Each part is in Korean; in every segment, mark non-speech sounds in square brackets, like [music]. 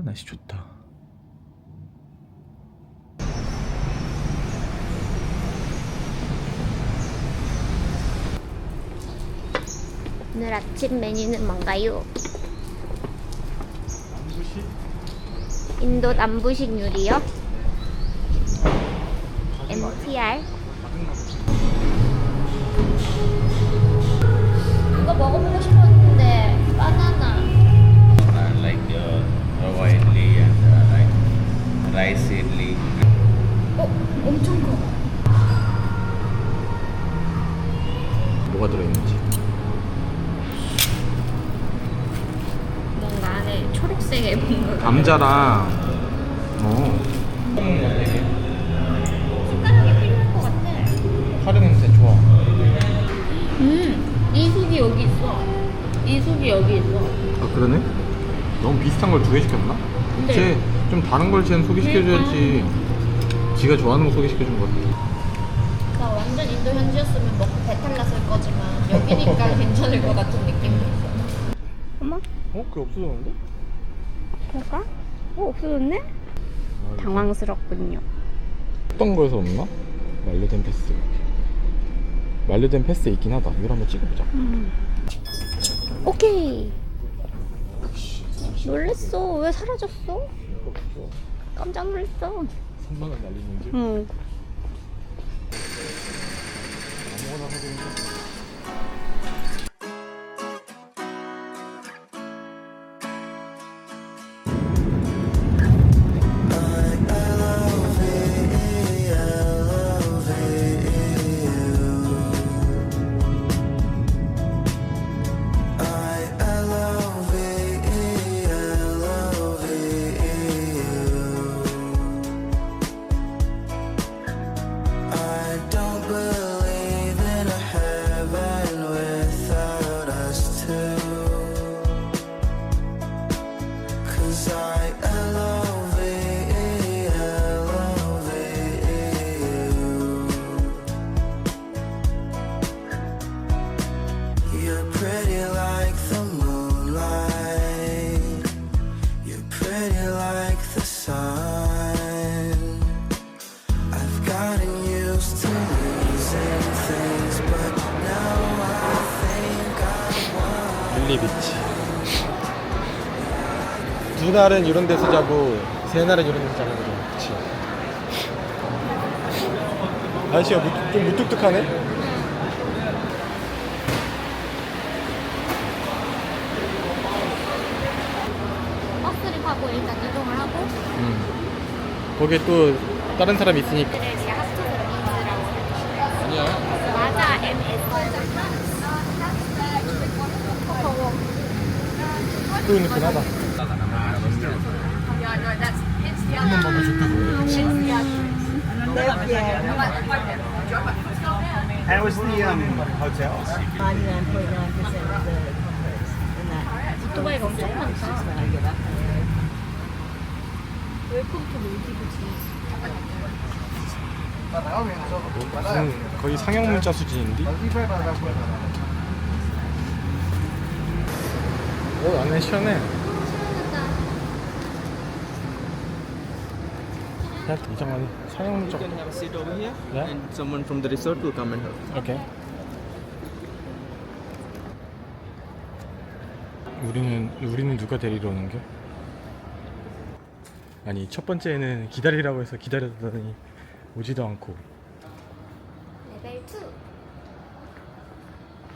아 날씨 좋다 오늘 아침 메뉴는 뭔가요? 인도 남부식 요리요? MTR? 이거 먹어보고 싶었 rice idli. 어? 엄청 커 뭐가 들어있는지 뭔가 안에 초록색에 뭔가 감자랑 어 숟가락이 필요할 것 같아 카레 냄새 좋아 음, 이 속이 여기 있어. 이 속이 여기 있어. 아 그러네? 너무 비슷한 걸 두 개 시켰나? 네. 쟤 좀 다른 걸 쟤는 소개시켜줘야지 지가 좋아하는 거 소개시켜준 거야 나 완전 인도 현지였으면 먹고 배탈 났을 거지만 여기니까 [laughs] 괜찮을 것 같은 느낌도 있어. 어머, 어? 그게 없어졌는데? 그럴까? 어, 없어졌네? 당황스럽군요. 어떤 거에서 없나? 만료된 패스 만료된 패스 있긴 하다 이걸 한번 찍어보자 오케이. 놀랬어. 왜 사라졌어? 깜짝 놀랐어. 3만 원 날리는 줄? 응. 아무거나 하고 있는 두 날은 이런 데서 자고 세 날은 이런 데서 자는 거죠. 그치. 날씨가 무, 좀 무뚝뚝하네? 버스를 타고 일단 이동을 하고 음. 거기에 또 다른 사람이 있으니까. 그래 제 합쳐서 미즈라고 아니야. 맞아 MS 또 있긴 하다 한번 먹으면 좋다고 How was the um, hotel? 99.9% of the conference. And that 오토바이가 엄청 많다 get up there. 웰컴 투 몰디브지 무슨 거의 상형 문자 수준인데? 오 안에 시원해 야 이상하네 상형 문자 You can have a seat over here, Yeah. and someone from the resort will come and help. 오케이 우리는 우리는 누가 데리러 오는겨? 아니 첫 번째는 기다리라고 해서 기다렸더니 오지도 않고 레벨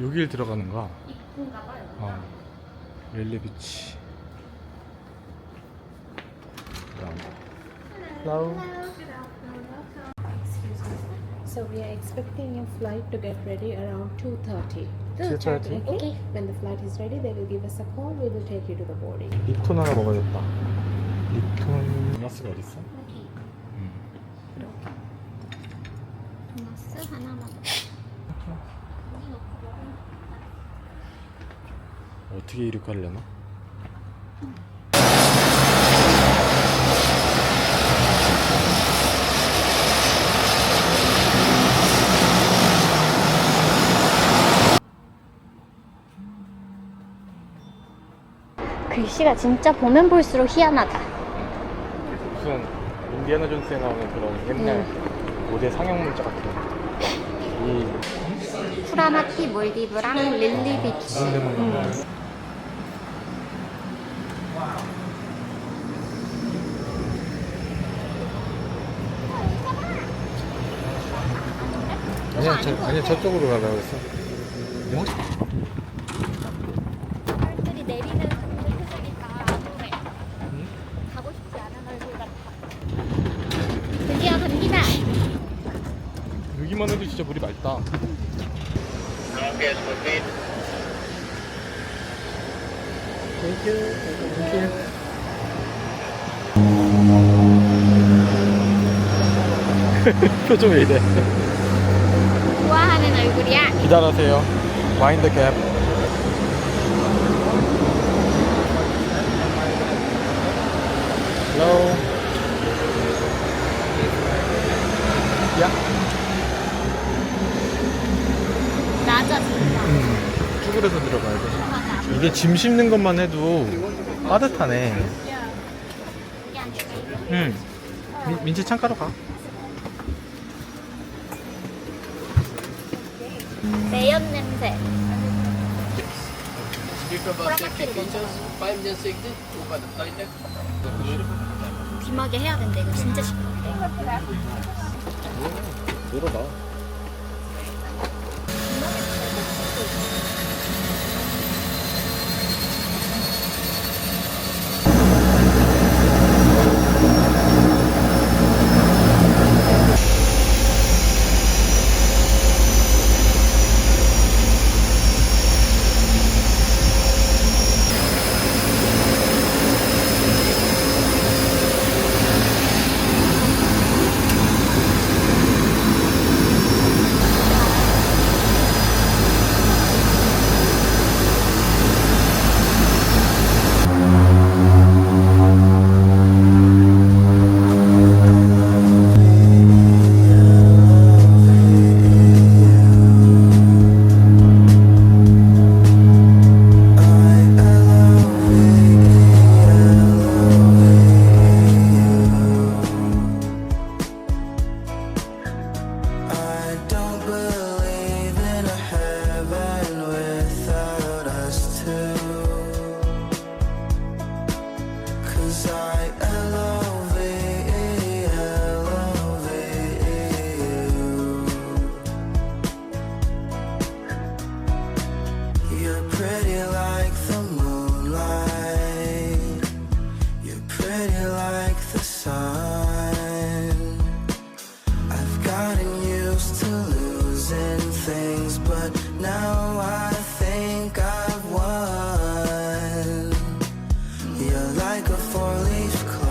2 여길 들어가는 거야. 입구인가 봐요 어. 렐리비치. Hello. So we are expecting your flight to get ready around 2.30. 2:30? Okay? When the flight is ready, they will give us a call. We will take you to the boarding. 립톤 하나 먹어야겠다. 립톤 도나스가 어디 있어? 여기 음. 도나스 하나만 어떻게 이륙하려나? 글씨 날씨가 진짜 보면 볼수록 희한하다. 무슨 인디아나 존스에 나오는 그런 옛날 모델 상영 문자 같은 이 쿠라마티 몰디브랑 릴리 비치. 그런 데만 음. 아니야, 저, 아니야 저쪽으로 가라고 했어. 뭐? 사람들이 내리는 표정이니까 안오네 가고 싶지 않은 얼굴 같아. 드디어 갑니다. 여기만 해도 진짜 물이 맑다. [laughs] 표정 왜 이래? 좋아하는 얼굴이야. 기다려세요. 마인드 갭. Hello. 야. 낮아 쭈그려서 들어가야 돼. 이게 짐 싣는 것만 해도 따뜻하네. 응. 민, 민지 창가로 가. 매연 냄새. 먼저 귀마개 해야 된대. 이거 진짜 싫어. 내려놔. Like a four-leaf clover.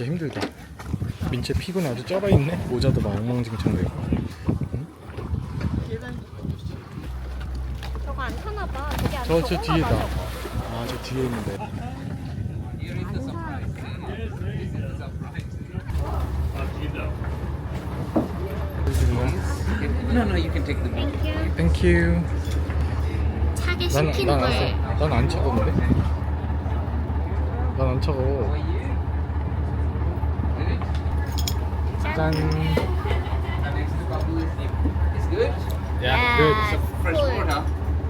진짜 힘들다. 민채 피곤해 아주 쩔어 있네. 모자도 막 엉망진창 되고. 저거 안 타나 봐. 되게 안 저, 저 뒤에다. 봐, 저거. 아, 저 뒤에 있는데. No, no, you can take the boat. 땡큐. 차게 난, 시키는 난, 거에 안, 난안 차가운데? 난안 차가워. 짠. It's good. 야, 그, Fresh water.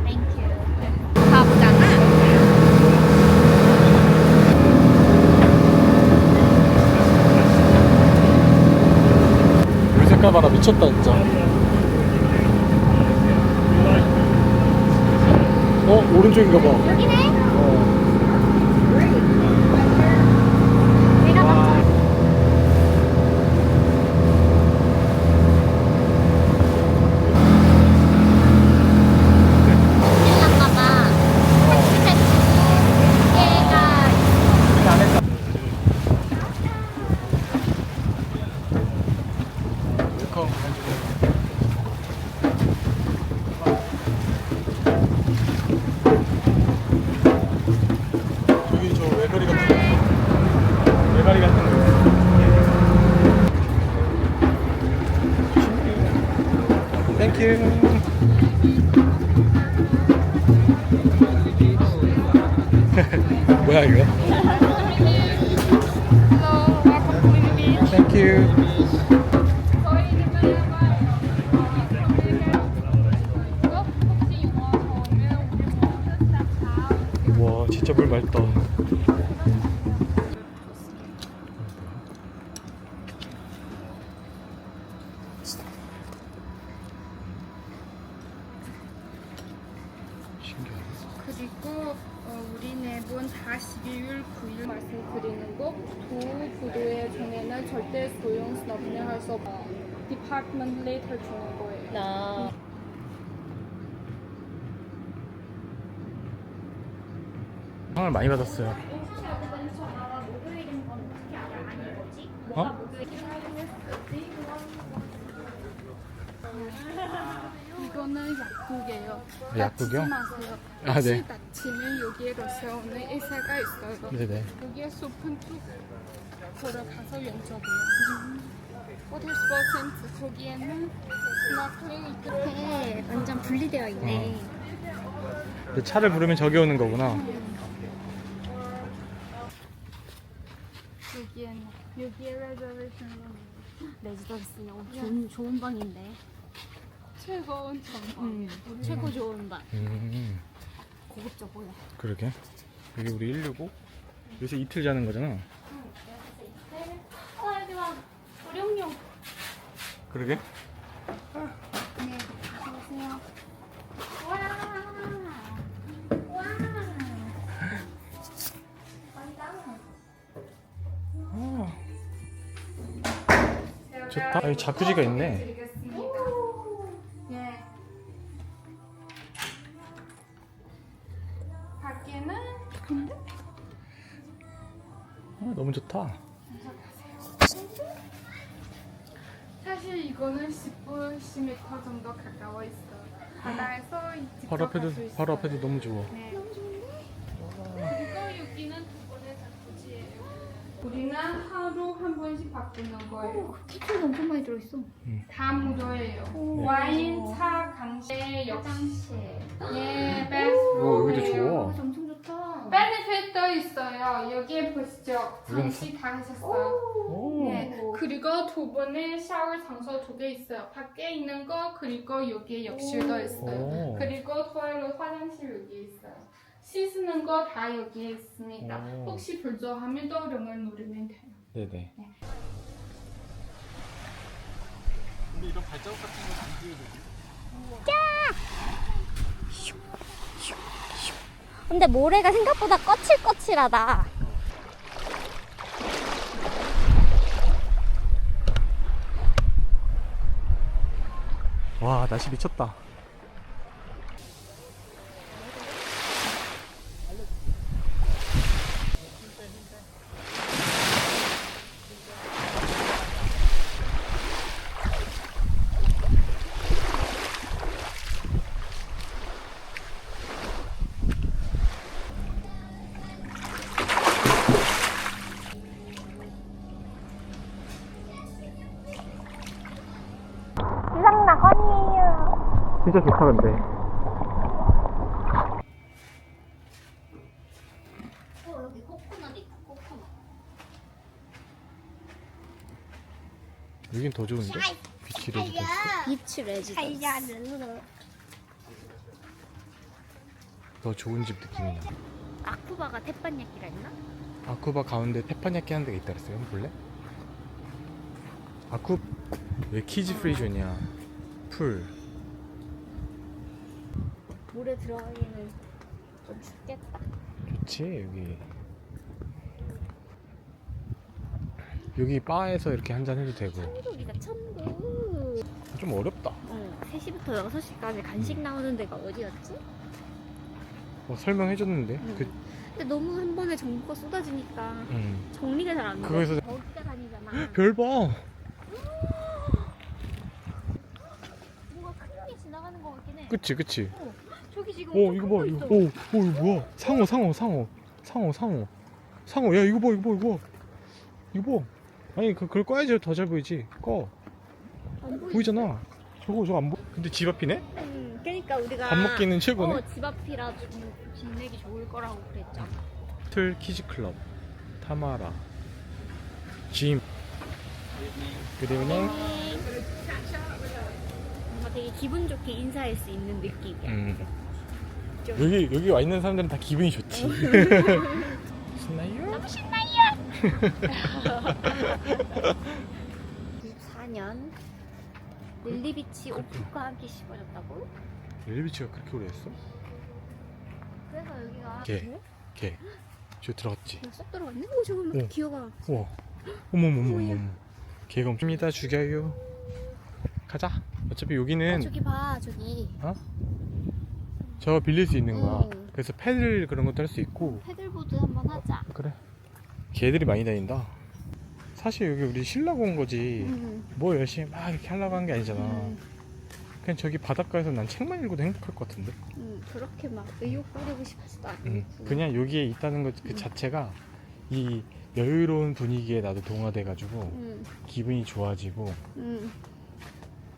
땡큐. 바보잖아. 물 색깔 봐라 미쳤다 진짜. 어 오른쪽인가 봐. 여기네. 와 진짜 물 맑다. 신기하네. 그리고 어, 우리 네분 다 12월 9일 말씀드리는 거 도구도의 중에는 절대 소용 없는 할수 없어 디파트먼트 레이터 주는 거예요. 나 상을 많이 받았어요. 어? 이거는 약국이에요. 약국이요? 마세요. 아, 혹시 네. 다치면 여기에 러시아 오는 의사가 있어요. 네네. 여기에 소품 뚝 걸어가서. 호텔 스포센트 거기에는 스나클링 있고 끝에 완전 분리되어 있네. 근데 차를 부르면 저기 오는 거구나. 여기에는 여기에 레저베이션 레지던스는 좋은 좋은 방인데. 최고운 정보. 음, 최고 좋은 방. 음, 고급져 보여. 그러게. 여기 우리 165? 요새 이틀 자는 거잖아. 어 여기 봐. 우령용. 그러게. 다. 여기 자쿠지가 있네. 예. 밖에는 근데 아, 너무 좋다. 사실 이거는 10분 10m 정도 가까워 있어. 바다에서 직접 바로 갈수 앞에도 있어요. 바로 앞에도 너무 좋아. 네. 그리고 여기는 두 번의 자쿠지예요. 우리는 하루 한 번씩 바꾸는 거예요. 키트가 엄청 많이 들어있어. 다 무료예요. 와인, 차, 강제, 역시. 예, 오 여기도 베스트. 좋아. 엄청 좋다. 베네핏도 있어요. 여기에 보시죠. 장식 다 하셨어요. 오. 네. 그리고 두 번의 샤워 장소 두 개 있어요. 밖에 있는 거 그리고 여기에 욕실도 있어요. 오. 그리고 토일렛 화장실 여기 있어요. 씻는 거 다 여기에 있습니다. 오. 혹시 불조하면 또령을 누르면 돼요. 네네. 근데 모래가 생각보다 거칠거칠하다. 와 날씨 미쳤다. 진짜 좋다 근데. 어 여기 코코넛 있다 코코넛 여긴 더 좋은데? 비치 레지던스. 비치 레지던스 더 좋은 집 느낌이 나. 아쿠바가 태판야끼라 했나? 아쿠바 가운데 테파냐키 하는 데가 있다 그랬어요. 한번 볼래? 아쿠 왜 키즈 프리 존이야? 풀. 물에 들어가기는 좀 춥겠다 좋지 여기. 여기 바에서 이렇게 한잔 해도 되고. 천국이다 천국 좀 어렵다. 응 3시부터 6시까지 간식 나오는 데가 어디였지? 뭐 설명해줬는데. 응. 그, 근데 너무 한 번에 정보가 쏟아지니까 음. 정리가 잘 안 돼. 그거에서- 거기가 다니잖아. [gasps] 별 봐. [gasps] 뭔가 큰 게 지나가는 것 같긴 해. 그치 그치. 저기 지금 오 엄청 이거 큰봐거 이거. 있어. 오, 오 이거 뭐야? 상어 상어 상어. 상어 상어. 상어 야 이거 봐 이거 봐 이거 봐. 이거 봐. 아니 그, 그걸 꺼야지 더 잘 보이지? 꺼. 보이. 보이잖아. 저거 저거 안 보. 근데 집 앞이네? 음, 그러니까 우리가 밥 먹기는 최고네. 어, 집 앞이라 좀 지내기 좋을 거라고 그랬잖아. 틀 키즈 클럽. 타마라. 짐. 그리고는 뭔가 되게 기분 좋게 인사할 수 있는 느낌이야. 음. 좀. 여기 여기 와 있는 사람들은 다 기분이 좋지 [laughs] 신나요? 너무 신나요. [laughs] 24년 릴리비치 오프가 함께 씹어졌다고? 릴리비치가 그렇게 오래 했어? 그래서 여기가 걔. 그래? 걔. 저 들어갔지. 쏙 들어갔네? 오 저거 어. 귀여워. 우와. 어머머머머머. 걔가 엄청니다 죽여요. 가자. 어차피 여기는 아, 저기 봐 저기 저 빌릴 수 있는 거야. 응. 그래서 패들 그런 것도 할 수 있고. 패들보드 한번 하자. 그래. 개들이 많이 다닌다. 사실 여기 우리 쉬려고 온 거지. 음. 뭐 열심히 막 이렇게 하려고 한 게 아니잖아. 음. 그냥 저기 바닷가에서 난 책만 읽어도 행복할 것 같은데. 음, 그렇게 막 의욕 부리고 싶지도 않고. 응. 그냥 여기에 있다는 것 그 자체가 이 여유로운 분위기에 나도 동화돼가지고 음, 기분이 좋아지고 음.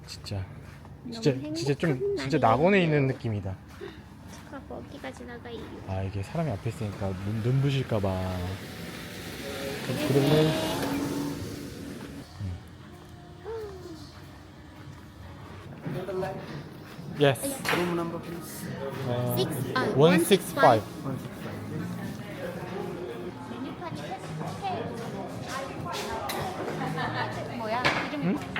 진짜 진짜 진짜 좀 진짜. 낙원에 있는 느낌이다. 차가 거기가 지나가요. 아 이게 사람이 앞에 있으니까 눈, 눈부실까봐. 그러면 Yes. Room number, please. 어, Six, 아, 165. 메뉴판이 패스해. 뭐야? 이름 응?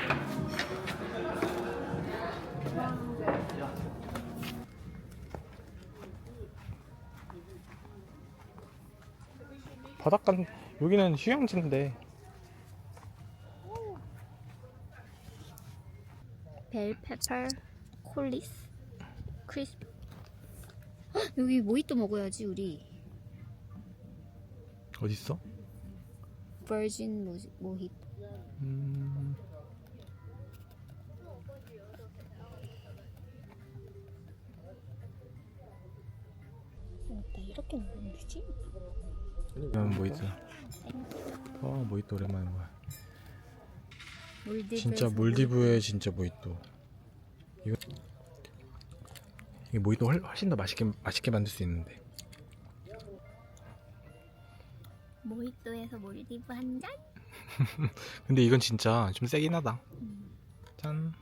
바닷가 여기는 휴양지인데 벨페퍼 콜리스 크리스피. 헉, 여기 모히또 먹어야지 우리. 어디 있어? 버진 모, 모히또. 음, 나 이렇게 먹으면 되지? 그러면 뭐 있어? 어, 뭐 있다 오랜만에 뭐야? 몰디브. 진짜 몰디브에 진짜 모히또. 이거 이게 모히또 훨- 훨씬 더 맛있게 맛있게 만들 수 있는데. 모히또에서 몰디브 한 잔? [laughs] 근데 이건 진짜 좀 세긴 하다. 짠.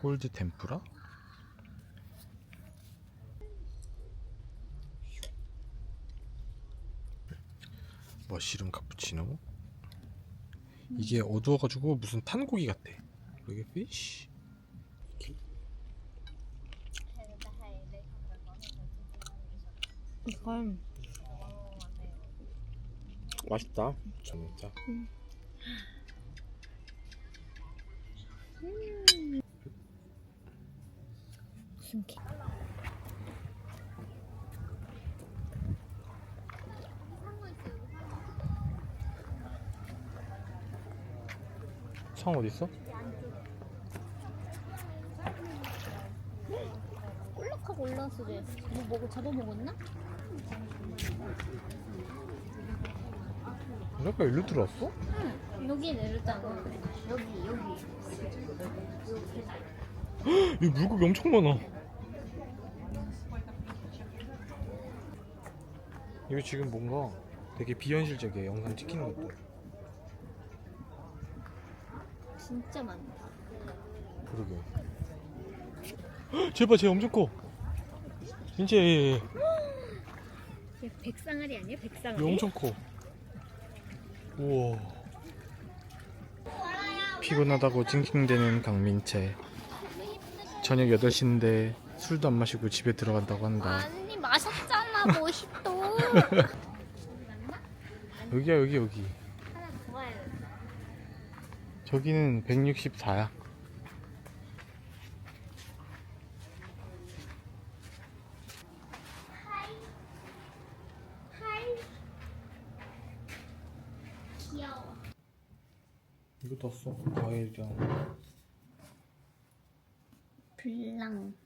콜드 템프라? 머시룸 카푸치노? 이게 어두워가지고 무슨 탄고기 같아. 여기 피쉬. 이건 맛있다. 진짜. 무슨 개? 상 어디 있어? 꼴락하고 올라왔어 쟤. 뭐 먹어 잡아먹었나? 내가 일로 들어왔어? 응. 여기 내렸잖아. 여기 여기. 이 물고기 엄청 많아. 이거 지금 뭔가 되게 비현실적이야 영상 찍히는 것도. 진짜 많다. 그러게. [gasps] 헉, 제발 쟤 엄청 커. 진짜 얘, 얘, 얘 백상아리 아니야? 얘 백상아리? 엄청 커. 우와. 피곤하다고 찡찡대는 강민채. 저녁 8시인데 술도 안 마시고 집에 들어간다고 한다. 아니 마셨잖아 모히또. [laughs] 여기야 여기 여기. 저기는 164야. 귀여워. 이거 떴어. 과일이랑. 블랑.